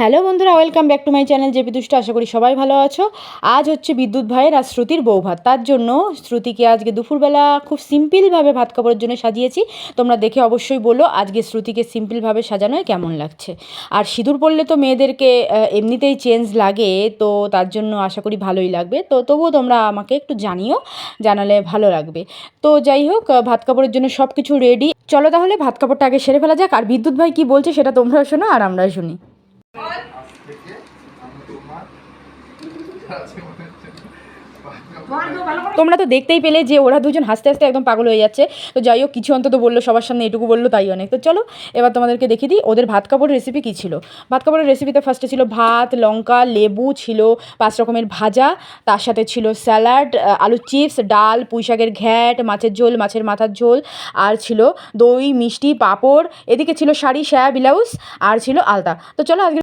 Hello বন্ধুরা, welcome back to my channel JP দুষ্ট, আশা করি সবাই ভালো আছো। আজ হচ্ছে বিদ্যুৎ ভাইয়ের আর শ্রুতির বউ ভাত। তার জন্য শ্রুতিকে আজকে দুপুরবেলা খুব সিম্পলভাবে ভাত কাপড়ের জন্য সাজিয়েছি। তোমরা দেখে অবশ্যই বলো আজকে শ্রুতিকে সিম্পলভাবে সাজানোয় কেমন লাগছে। আর সিঁদুর পরলে তো মেয়েদেরকে এমনিতেই চেঞ্জ লাগে, তো তার জন্য আশা করি ভালোই লাগবে। তো তবুও তোমরা আমাকে একটু জানিও, জানালে ভালো লাগবে। তো যাই হোক ভাত কাপড়ের জন্য সব কিছু রেডি চলো তাহলে ভাত কাপড়টা আগে সেরে ফেলা যাক। আর বিদ্যুৎ ভাই কি বলছে সেটা তোমরাও শোনো আর আমরাও শুনি থেকে আমি তোমার কাছে মনে হচ্ছে তোমরা তো দেখতেই পেলে যে ওরা দুজন হাসতে হাসতে একদম পাগল হয়ে যাচ্ছে। তো যাই হোক, কিছু অন্তত বলল, সবার সামনে এটুকু বলল, তাই অনেক। তো চলো, এবার তোমাদেরকে দেখিয়ে দিই, ওদের ভাত কাপড়ের রেসিপি কী ছিল? ভাত কাপড়ের রেসিপিতে ফার্স্টে ছিল ভাত, লঙ্কা, লেবু ছিল পাঁচ রকমের ভাজা, তার সাথে ছিল স্যালাড আলু চিপস ডাল, পুঁই শাকের ঘ্যাট, মাছের ঝোল, মাছের মাথার ঝোল, আর ছিল দই, মিষ্টি, পাঁপড়, এদিকে ছিল শাড়ি সায়া ব্লাউজ আর ছিল আলতা। তো চলো, আজকে